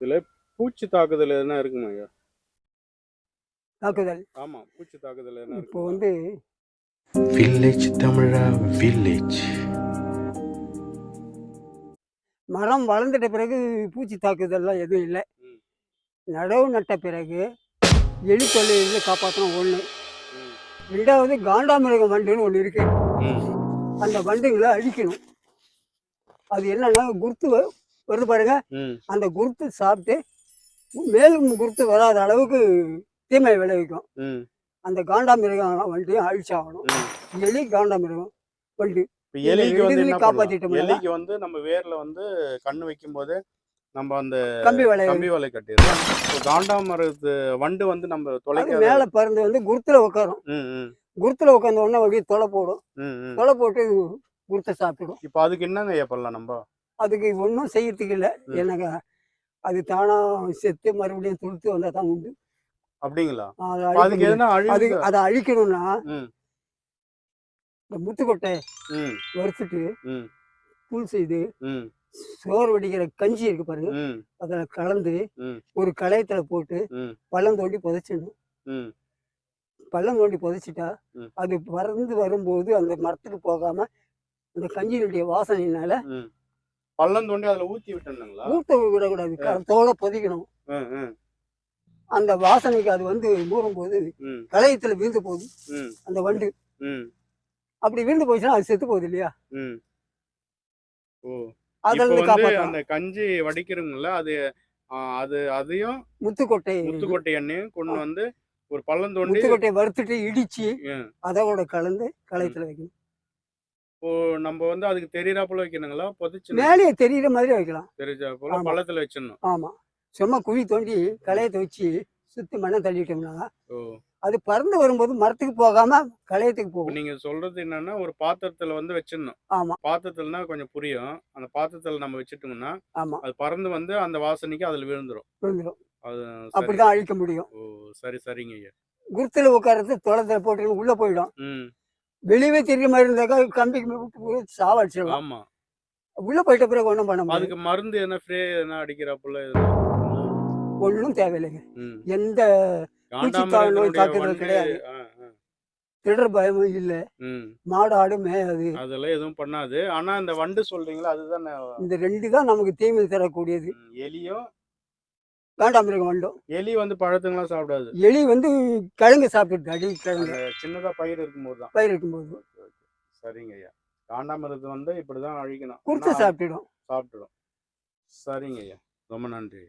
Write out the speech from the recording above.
இதுல பூச்சி தாக்குதல் எதுனா இருக்குமா ஐயா? தாக்குதல். ஆமா பூச்சி தாக்குதல் எதுனா இப்போ வந்து வில்லேஜ் தமிழா வில்லேஜ் மரம் வளர்ந்துட்ட பிறகு பூச்சி தாக்குதல்லாம் எதுவும் இல்லை. ம். நடவு நட்ட பிறகு எலி தொல்லையிலிருந்து காப்பாற்றணும் ஒன்று ம், ரெண்டாவது காண்டாமிருகம் வண்டுன்னு ஒன்று இருக்கு. ம், அந்த வண்டுகளை அழிக்கணும். அது என்னன்னா குருத்து வ- வருது பாருங்க. அந்த குருத்து சாப்பிட்டு மேலும் குருத்து வராத அளவுக்கு தீமை விளைவிக்கும். அந்த காண்டாமிருகம் வண்டியும் அழிச்சாகணும். எலி காண்டாமிருகம் வண்டு எலிக்கு வந்து? பண்ணலாம்? எலிக்கு வந்து நம்ம வேர்ல வந்து கண்ணு வைக்கும் போது நம்ம அந்த கம்பி வளைய கம்பி வலை கட்டிடுறோம். காண்டாமரத்து வண்டு வந்து நம்ம அது தொலைக்காத மேலே பறந்து வந்து குருத்துல உட்காரும் குருத்துல உட்காந்த உடனே அப்படியே தொலை போடும். தொலை போட்டு குருத்தை சாப்பிடும் இப்போ அதுக்கு என்னங்க பண்ணலாம் நம்ம? அதுக்கு ஒன்றும் செய்யறதுக்கு இல்லை. எனக்கு அது தானா செத்து மறுபடியும் துளுத்து வந்தால் தான் உண்டு. அப்படிங்களா? அதை அதுக்கு அது அழிக்கணும்னா இந்த முத்துக்கொட்டை வறுத்துட்டு தூள் செய்து சோறு வடிக்கிற கஞ்சி இருக்கு பாருங்க. அதில் கலந்து. ஒரு களையத்தில் போட்டு. பள்ளம் தோண்டி புதைச்சிடணும். பள்ளம் தோண்டி புதைச்சிட்டா. அது பறந்து வரும்போது அந்த மரத்துக்கு போகாம அந்த கஞ்சியினுடைய வாசனையினால. பள்ளம் தோண்டி அதுல ஊத்தி விட்டுணுங்களா ஊட்ட விடக்கூடாது. தோலை பொதிக்கணும். அந்த வாசனைக்கு அது வந்து மூடும்போது ம், களையத்தில் விழுந்து போகுது. அந்த வண்டு. அப்படி விழுந்து போச்சுன்னா அது செத்து போகுது இல்லையா? அந்த கஞ்சி வடிக்கிறோம்ல அது அது அதையும் முத்துக்கொட்டை. முத்துக்கொட்டை எண்ணெயும் கொண்டு வந்து ஒரு பள்ளம் தோண்டி முத்துக்கொட்டையை வறுத்துட்டு இடிச்சு. அதோட கலந்து களையத்தில் வைக்கணும். இப்போ நம்ம வந்து அதுக்கு தெரியறாப்புல வைக்கணுங்களா? பொதிச்சு மேலேயே தெரியுற மாதிரி வைக்கலாம். தெரிஞ்சா போல. பள்ளத்துல வச்சிடணும். ஆமா. சும்மா குழி தோண்டி களையத்தை வச்சு சுத்தி மண்ணை தள்ளிட்டோம்னா அது பறந்து வரும்போது மரத்துக்கு போகாம களையத்துக்கு போகும். நீங்க சொல்றது என்னன்னா ஒரு பாத்திரத்துல வந்து வச்சிடணும். ஆமா. பாத்திரத்துலனா கொஞ்சம் புரியும். அந்த பாத்திரத்துல நம்ம வச்சுட்டோம்னா ஆமா. அது பறந்து வந்து அந்த வாசனைக்கு அதுல விழுந்துரும். விழுந்துடும் அது அப்படிதான் அழிக்க முடியும். ஓ சரி சரிங்க ஐயா. குருத்துல உட்கார்றது தொலைத்துல போட்டு உள்ள போயிடும். வெளியவே தெரிய மாதிரி இருந்தாக்கா கம்பிக்கு சாவடிச்சிடலாம் ஆமா. உள்ள போயிட்ட பிறகு ஒன்றும் பண்ண முடியாது. அதுக்கு மருந்து என்ன ஃப்ரே என்ன அடிக்கிறாப்புல? எதுனா ஒன்றும் தேவையில்லைங்க எந்த பூச்சித்தாள் நோய் தாக்குதல் கிடையாது. திடர் பயமும் இல்லை. மாடு ஆடு மேயாது. அதெல்லாம் எதுவும் பண்ணாது. ஆனா இந்த வண்டு சொல்றீங்களா? அதுதான் இந்த ரெண்டு தான் நமக்கு தீமை தரக்கூடியது. ம், எலியும் காண்டாமிருகம் வண்டும் எலி வந்து பழத்துங்களாம் சாப்பிடாது. எலி வந்து கிழங்கு சாப்பிட்டுட்டு அடி கிழங்கு. அந்த சின்னதா பயிர் இருக்கும்போது தான். பயிர் இருக்கும்போது. சரிங்க ஐயா. காண்டாமிருகத்தை வந்து இப்படிதான் அழிக்கணும். ஆனா சாப்பிட்டுடும். சாப்பிட்டுடும். சரிங்க ஐயா. ரொம்ப நன்றி